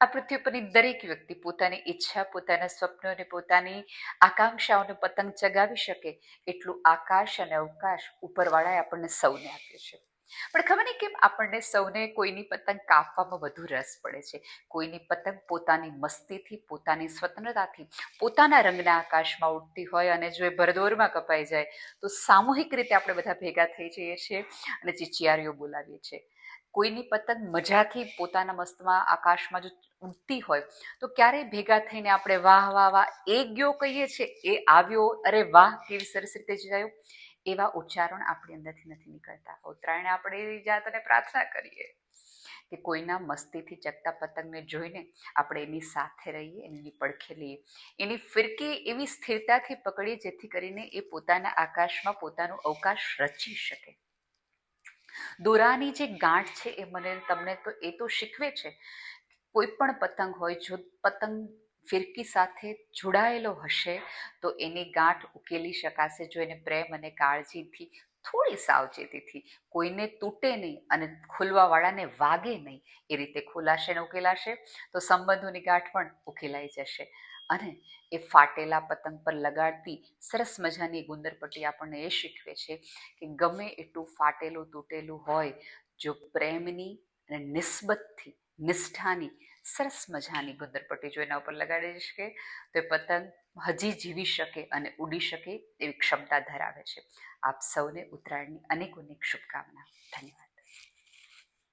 આ પૃથ્વી પરની દરેક વ્યક્તિ પોતાની ઈચ્છા, પોતાના સ્વપ્નોને પોતાની આકાંક્ષાઓને પતંગ ચગાવી શકે એટલું આકાશ અને અવકાશ ઉપરવાળાએ આપણને સૌને આપ્યું છે. પણ ખબર નહીં કેમ આપણને સૌને કોઈની પતંગ કાપવામાં વધુ રસ પડે છે. કોઈની પતંગ પોતાની મસ્તીથી, પોતાની સ્વતંત્રતાથી પોતાના રંગના આકાશમાં ઉડતી હોય અને જો એ ભરદોરમાં કપાઈ જાય તો સામૂહિક રીતે આપણે બધા ભેગા થઈ જઈએ છીએ અને ચિચિયારીઓ બોલાવીએ છીએ. કોઈની પતંગ મજાથી પોતાના મસ્તમાં આકાશમાં જો ઉડતી હોય, તો ક્યારેય ભેગા થઈને આપણે વાહ વાહ વાહ, એ ગયો કહીએ છીએ એ આવ્યો, અરે વાહ, કેવી સરસ રીતે જગાયો એવા ઉચ્ચારણ આપણી અંદરથી નથી નીકળતા. ઉત્તરાયણે આપણે એવી જાતને પ્રાર્થના કરીએ કે કોઈના મસ્તીથી ચકતા પતંગને જોઈને આપણે એની સાથે રહીએ એની પડખે લઈએ. એની ફિરકી એવી સ્થિરતાથી પકડીએ જેથી કરીને એ પોતાના આકાશમાં પોતાનો અવકાશ રચી શકે. દોરાની જે ગાંઠ છે એ મને તમને તો એ તો શીખવે છે. કોઈ પણ પતંગ હોય, જો પતંગ ફિરકી સાથે જોડાયેલો હશે તો એની ગાંઠ ઉકેલી શકાશે જો એને પ્રેમ અને કાળજીથી થોડી સાવચેતીથી કોઈને તૂટે નહીં અને ખુલવાવાળાને વાગે નહીં એ રીતે ખોલાશે ને ઉકેલાશે, તો સંબંધોની ગાંઠ પણ ઉકેલાઈ જશે. અને એ ફાટેલા પતંગ પર લગાડતી સરસ મજાની ગુંદરપટ્ટી આપણને એ શીખવે છે કે ગમે એટલું ફાટેલું, તૂટેલું હોય, જો પ્રેમની અને નિસ્બતથી, નિષ્ઠાની સરસ મજાની ગુંદરપટ્ટી જો એના ઉપર લગાડી શકે તો એ પતંગ હજી જીવી શકે અને ઉડી શકે એવી ક્ષમતા ધરાવે છે. આપ સૌને ઉત્તરાયણની અનેક અનેક શુભકામના. ધન્યવાદ.